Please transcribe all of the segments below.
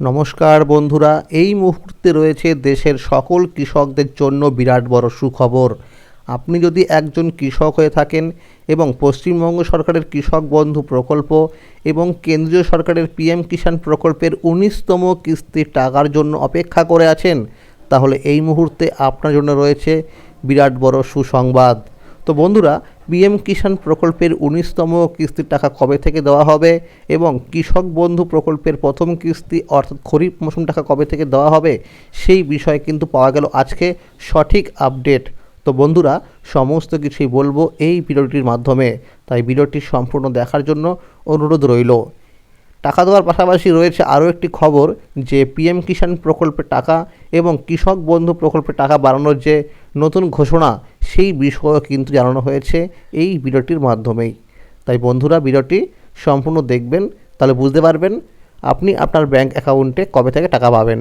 নমস্কার বন্ধুরা, এই মুহূর্তে রয়েছে দেশের সকল কৃষকদের জন্য বিরাট বড় সুখবর। আপনি যদি একজন কৃষক হয়ে থাকেন এবং পশ্চিমবঙ্গ সরকারের কৃষক বন্ধু প্রকল্প এবং কেন্দ্রীয় সরকারের পিএম কিষাণ প্রকল্পের উনিশতম কিস্তির টাকার জন্য অপেক্ষা করে আছেন, তাহলে এই মুহূর্তে আপনার জন্য রয়েছে বিরাট বড় সুসংবাদ। তো বন্ধুরা পিএম কিষাণ প্রকল্পের উনিশতম কিস্তির টাকা কবে থেকে দেওয়া হবে এবং কৃষক বন্ধু প্রকল্পের প্রথম কিস্তি অর্থাৎ খরিফ মৌসুম টাকা কবে থেকে দেওয়া হবে সেই বিষয়ে কিন্তু পাওয়া গেল আজকে সঠিক আপডেট। তো বন্ধুরা, সমস্ত কিছুই বলব এই ভিডিওটির মাধ্যমে। তাই ভিডিওটি সম্পূর্ণ দেখার জন্য অনুরোধ রইল। টাকা দেওয়ার পাশাপাশি রয়েছে আরও একটি খবর যে পিএম কিষাণ প্রকল্পের টাকা এবং কৃষক বন্ধু প্রকল্পের টাকা বাড়ানোর যে নতুন ঘোষণা সেই বিষয়েও কিন্তু জানানো হয়েছে এই ভিডিওটির মাধ্যমেই। তাই বন্ধুরা, ভিডিওটি সম্পূর্ণ দেখবেন, তাহলে বুঝতে পারবেন আপনি আপনার ব্যাংক অ্যাকাউন্টে কবে থেকে টাকা পাবেন।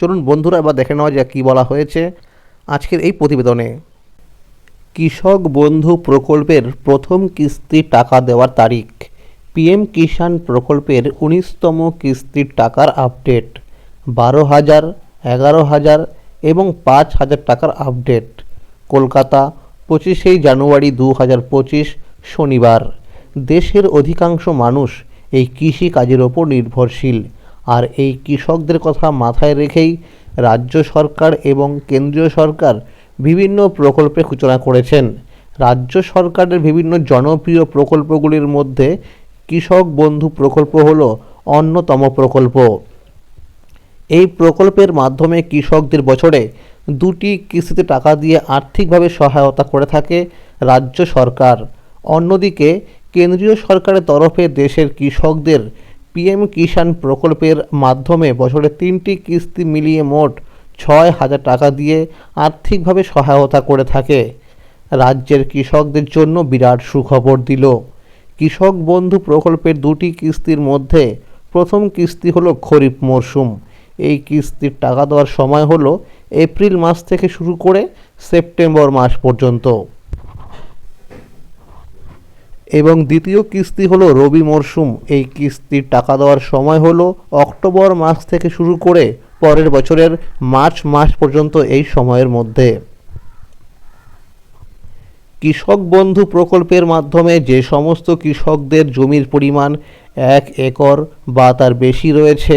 চলুন বন্ধুরা, এবার দেখে নেওয়া যাক কী বলা হয়েছে আজকের এই প্রতিবেদনে। কৃষক বন্ধু প্রকল্পের প্রথম কিস্তির টাকা দেওয়ার তারিখ। পিএম কিষাণ প্রকল্পের উনিশতম কিস্তির টাকার আপডেট। বারো হাজার, এগারো হাজার এবং পাঁচ হাজার টাকার আপডেট। কলকাতা, পঁচিশেই জানুয়ারি দু হাজার পঁচিশ, শনিবার। দেশের অধিকাংশ মানুষ এই কৃষি কাজের ওপর নির্ভরশীল। আর এই কৃষকদের কথা মাথায় রেখেই রাজ্য সরকার এবং কেন্দ্রীয় সরকার বিভিন্ন প্রকল্পের সূচনা করেছেন। রাজ্য সরকারের বিভিন্ন জনপ্রিয় প্রকল্পগুলির মধ্যে কৃষক বন্ধু প্রকল্প হলো অন্যতম প্রকল্প। এই প্রকল্পের মাধ্যমে কৃষকদের বছরে দুটি কিস্তিতে টাকা দিয়ে আর্থিকভাবে সহায়তা করে থাকে রাজ্য সরকার। অন্যদিকে, কেন্দ্রীয় সরকারের তরফে দেশের কৃষকদের পিএম কিষাণ প্রকল্পের মাধ্যমে বছরে তিনটি কিস্তি মিলিয়ে মোট ছয় হাজার টাকা দিয়ে আর্থিকভাবে সহায়তা করে থাকে। রাজ্যের কৃষকদের জন্য বিরাট সুখবর দিল। কৃষক বন্ধু প্রকল্পের দুটি কিস্তির মধ্যে প্রথম কিস্তি হলো খরিফ মরশুম এই কিস্তির টাকা দেওয়ার সময় হলো এপ্রিল মাস থেকে শুরু করে সেপ্টেম্বর মাস পর্যন্ত। এবং দ্বিতীয় কিস্তি হলো রবি মরশুম এই কিস্তির টাকা দেওয়ার সময় হলো অক্টোবর মাস থেকে শুরু করে পরের বছরের মার্চ মাস পর্যন্ত এই সময়ের মধ্যে। কৃষক বন্ধু প্রকল্পের মাধ্যমে যে সমস্ত কৃষকদের জমির পরিমাণ এক একর বা তার বেশি রয়েছে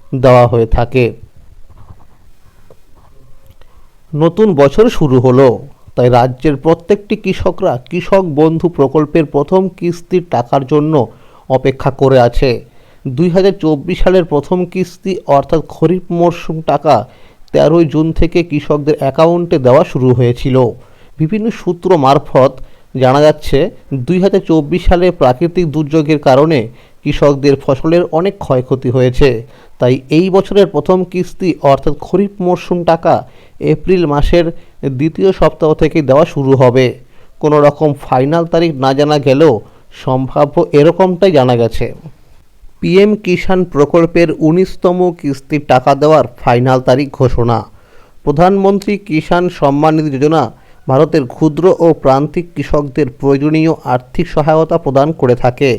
দেওয়া হয়ে থাকে। নতুন বছর শুরু হলো, তাই রাজ্যের প্রত্যেকটি কৃষকরা কৃষক বন্ধু প্রকল্পের প্রথম কিস্তির টাকার জন্য অপেক্ষা করে আছে। দুই হাজার চব্বিশ সালের প্রথম কিস্তি, অর্থাৎ খরিফ মরশুম টাকা, তেরোই জুন থেকে কৃষকদের অ্যাকাউন্টে দেওয়া শুরু হয়েছিল। বিভিন্ন সূত্র মারফত জানা যাচ্ছে, দুই হাজার চব্বিশ সালে প্রাকৃতিক দুর্যোগের কারণে কৃষকদের ফসলের অনেক ক্ষয়ক্ষতি হয়েছে। তাই এই বছরের প্রথম কিস্তি অর্থাৎ খরিফ মরশুম টাকা এপ্রিল মাসের দ্বিতীয় সপ্তাহ থেকে দেওয়া শুরু হবে। কোনো রকম ফাইনাল তারিখ না জানা গেলেও সম্ভাব্য এরকমটাই জানা গেছে। পিএম কিষাণ প্রকল্পের উনিশতম কিস্তির টাকা দেওয়ার ফাইনাল তারিখ ঘোষণা। প্রধানমন্ত্রী কিষাণ সম্মান নিধি যোজনা ভারতের ক্ষুদ্র ও প্রান্তিক কৃষকদের প্রয়োজনীয় আর্থিক সহায়তা প্রদান করে থাকে।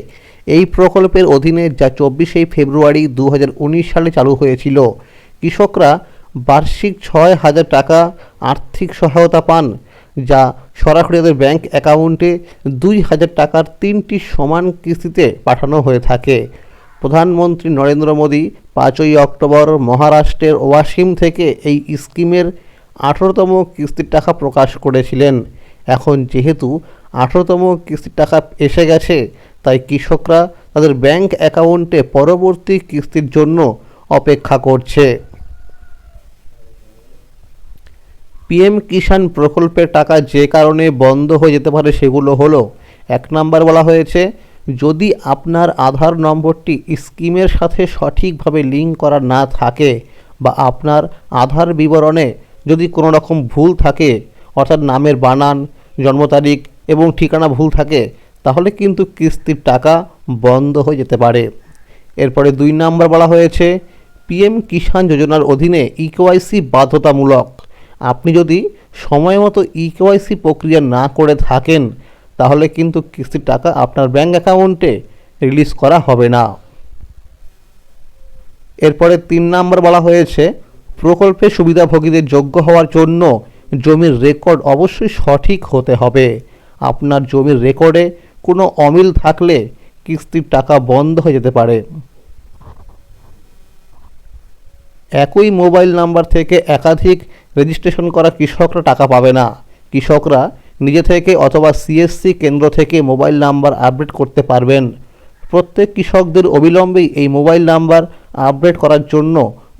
এই প্রকল্পের অধীনে যা চব্বিশে ফেব্রুয়ারি দু হাজার উনিশ সালে চালু হয়েছিল, কৃষকরা বার্ষিক ছয় হাজার টাকা আর্থিক সহায়তা পান, যা সরাসরি তাদের ব্যাংক অ্যাকাউন্টে দুই হাজার টাকার তিনটি সমান কিস্তিতে পাঠানো হয়ে থাকে। প্রধানমন্ত্রী নরেন্দ্র মোদী পাঁচই অক্টোবর মহারাষ্ট্রের ওয়াসিম থেকে এই স্কিমের আঠেরোতম কিস্তির টাকা প্রকাশ করেছিলেন। এখন যেহেতু আঠেরোতম কিস্তির টাকা এসে গেছে তাই কৃষকরা তাদের ব্যাংক অ্যাকাউন্টে পরবর্তী কিস্তির জন্য অপেক্ষা করছে। পিএম কিষাণ প্রকল্পের টাকা যে কারণে বন্ধ হয়ে যেতে পারে সেগুলো হলো, এক নাম্বার বলা হয়েছে, যদি আপনার আধার নম্বরটি স্কিমের সাথে সঠিকভাবে লিঙ্ক করা না থাকে বা আপনার আধার বিবরণে যদি কোনো রকম ভুল থাকে, অর্থাৎ নামের বানান, জন্ম তারিখ এবং ঠিকানা ভুল থাকে তাহলে কিন্তু কিস্তির টাকা বন্ধ হয়ে যেতে পারে। এরপরে দুই নাম্বার বলা হয়েছে পিএম কিষাণ যোজনার অধীনে ইকেওয়াইসি বাধ্যতামূলক। আপনি যদি সময় মতো ইকেওয়াইসি প্রক্রিয়া না করে থাকেন, তাহলে কিন্তু কিস্তির টাকা আপনার ব্যাঙ্ক অ্যাকাউন্টে রিলিজ করা হবে না। এরপরে তিন নাম্বার বলা হয়েছে প্রকল্পের সুবিধাভোগীদের যোগ্য হওয়ার জন্য জমির রেকর্ড অবশ্যই সঠিক হতে হবে। আপনার জমির রেকর্ডে কোনো অমিল থাকলে কিস্তির টাকা বন্ধ হয়ে যেতে পারে। একই মোবাইল নাম্বার থেকে একাধিক রেজিস্ট্রেশন করা কৃষকরা টাকা পাবে না। কৃষকরা নিজে থেকে অথবা সিএসসি কেন্দ্র থেকে মোবাইল নাম্বার আপডেট করতে পারবেন। প্রত্যেক কৃষকদের অবিলম্বেই এই মোবাইল নাম্বার আপডেট করার জন্য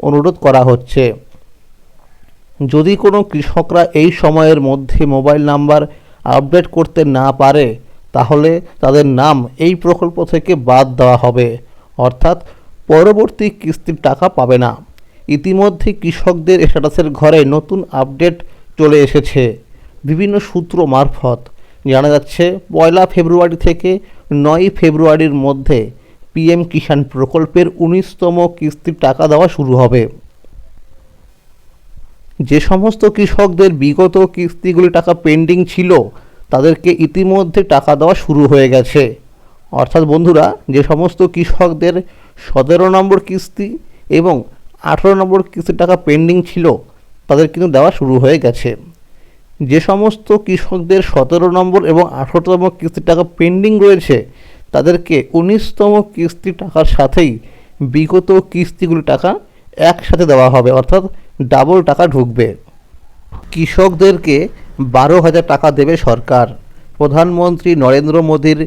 অনুরোধ করা হচ্ছে। যদি কোনো কৃষকরা এই সময়ের মধ্যে মোবাইল নাম্বার আপডেট করতে না পারে তাহলে তাদের নাম এই প্রকল্প থেকে বাদ দেওয়া হবে। অর্থাৎ পরবর্তী কিস্তির টাকা পাবে না। ইতিমধ্যে কৃষকদের স্ট্যাটাসের ঘরে নতুন আপডেট চলে এসেছে। বিভিন্ন সূত্র মারফত জানা যাচ্ছে, পয়লা ফেব্রুয়ারি থেকে নয় ফেব্রুয়ারির মধ্যে পিএম কিষাণ প্রকল্পের উনিশতম কিস্তির টাকা দেওয়া শুরু হবে। যে সমস্ত কৃষকদের বিগত কিস্তিগুলি টাকা পেন্ডিং ছিল তাদেরকে ইতিমধ্যে টাকা দেওয়া শুরু হয়ে গেছে। অর্থাৎ বন্ধুরা, যে সমস্ত কৃষকদের সতেরো নম্বর কিস্তি এবং আঠেরো নম্বর কিস্তির টাকা পেন্ডিং ছিল, তাদের কিন্তু দেওয়া শুরু হয়ে গেছে। যে সমস্ত কৃষকদের সতেরো নম্বর এবং আঠেরোতম কিস্তির টাকা পেন্ডিং রয়েছে, তাদেরকে উনিশতম কিস্তির টাকার সাথেই বিগত কিস্তিগুলি টাকা একসাথে দেওয়া হবে, অর্থাৎ ডাবল টাকা ঢুকবে। কৃষকদেরকে বারো হাজার টাকা দেবে সরকার। প্রধানমন্ত্রী নরেন্দ্র মোদীর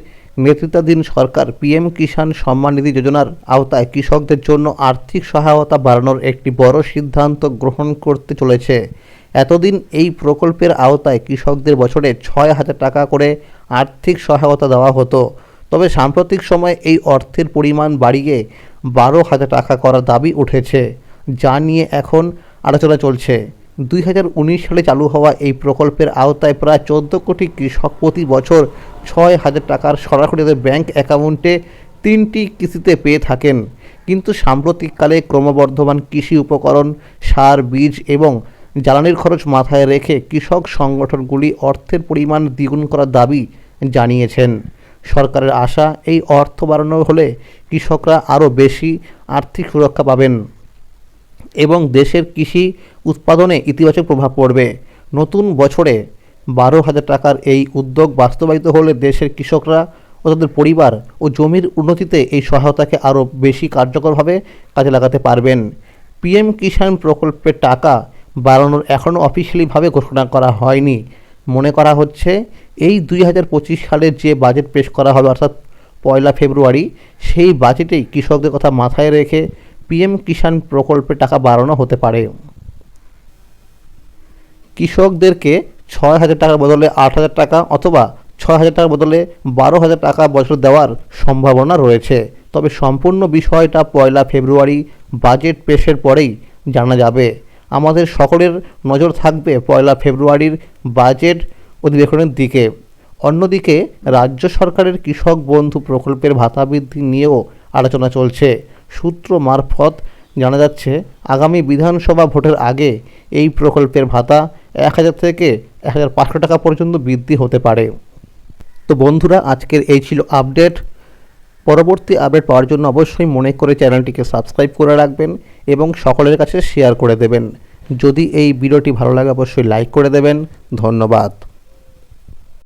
নেতৃত্বাধীন সরকার পিএম কিষাণ সম্মান নিধি যোজনার আওতায় কৃষকদের জন্য আর্থিক সহায়তা বাড়ানোর একটি বড় সিদ্ধান্ত গ্রহণ করতে চলেছে। এতদিন এই প্রকল্পের আওতায় কৃষকদের বছরে ছয় হাজার টাকা করে আর্থিক সহায়তা দেওয়া হতো। তবে সাম্প্রতিক সময়ে এই অর্থের পরিমাণ বাড়িয়ে বারো হাজার টাকা করার দাবি উঠেছে, যা নিয়ে এখন আলোচনা চলছে। দুই হাজার উনিশ সালে চালু হওয়া এই প্রকল্পের আওতায় প্রায় চোদ্দ কোটি কৃষক প্রতি বছর ছয় হাজার টাকার সরাসরি তাদের ব্যাংক অ্যাকাউন্টে তিনটি কিস্তিতে পেয়ে থাকেন। কিন্তু সাম্প্রতিককালে ক্রমবর্ধমান কৃষি উপকরণ, সার, বীজ এবং জ্বালানির খরচ মাথায় রেখে কৃষক সংগঠনগুলি অর্থের পরিমাণ দ্বিগুণ করার দাবি জানিয়েছেন। সরকারের আশা এই অর্থ বাড়ানো হলে কৃষকরা আরও বেশি আর্থিক সুরক্ষা পাবেন। এবং দেশের কৃষি উৎপাদনে ইতিবাচক প্রভাব পড়বে। নতুন বছরে বারো হাজার টাকার এই উদ্যোগ বাস্তবায়িত হলে দেশের কৃষকরা ও তাদের পরিবার ও জমির উন্নতিতে এই সহায়তাকে আরও বেশি কার্যকরভাবে কাজে লাগাতে পারবেন। পিএম কিষাণ প্রকল্পের টাকা বাড়ানোর এখনও অফিসিয়ালিভাবে ঘোষণা করা হয়নি। মনে করা হচ্ছে, এই দুই হাজার পঁচিশ সালের যে বাজেট পেশ করা হবে, অর্থাৎ পয়লা ফেব্রুয়ারি, সেই বাজেটেই কৃষকদের কথা মাথায় রেখে পিএম কিষাণ প্রকল্পে টাকা বাড়ানো হতে পারে। কৃষকদেরকে ছয় হাজার টাকার বদলে আট হাজার টাকা অথবা ছয় হাজার টাকার বদলে বারো হাজার টাকা বছর দেওয়ার সম্ভাবনা রয়েছে। তবে সম্পূর্ণ বিষয়টা পয়লা ফেব্রুয়ারি বাজেট পেশের পরেই জানা যাবে। আমাদের সকলের নজর থাকবে পয়লা ফেব্রুয়ারির বাজেট অধিবেশনের দিকে। অন্যদিকে রাজ্য সরকারের কৃষক বন্ধু প্রকল্পের ভাতা বৃদ্ধি নিয়েও আলোচনা চলছে। সূত্র মারফত জানা যাচ্ছে, আগামী বিধানসভা ভোটের আগে এই প্রকল্পের ভাতা এক হাজার থেকে এক হাজার পাঁচশো টাকা পর্যন্ত বৃদ্ধি হতে পারে। তো বন্ধুরা, আজকের এই ছিল আপডেট। পরবর্তী আপডেট পাওয়ার জন্য অবশ্যই মনে করে চ্যানেলটিকে সাবস্ক্রাইব করে রাখবেন এবং সকলের কাছে শেয়ার করে দেবেন। যদি এই ভিডিওটি ভালো লাগে, অবশ্যই লাইক করে দেবেন। ধন্যবাদ।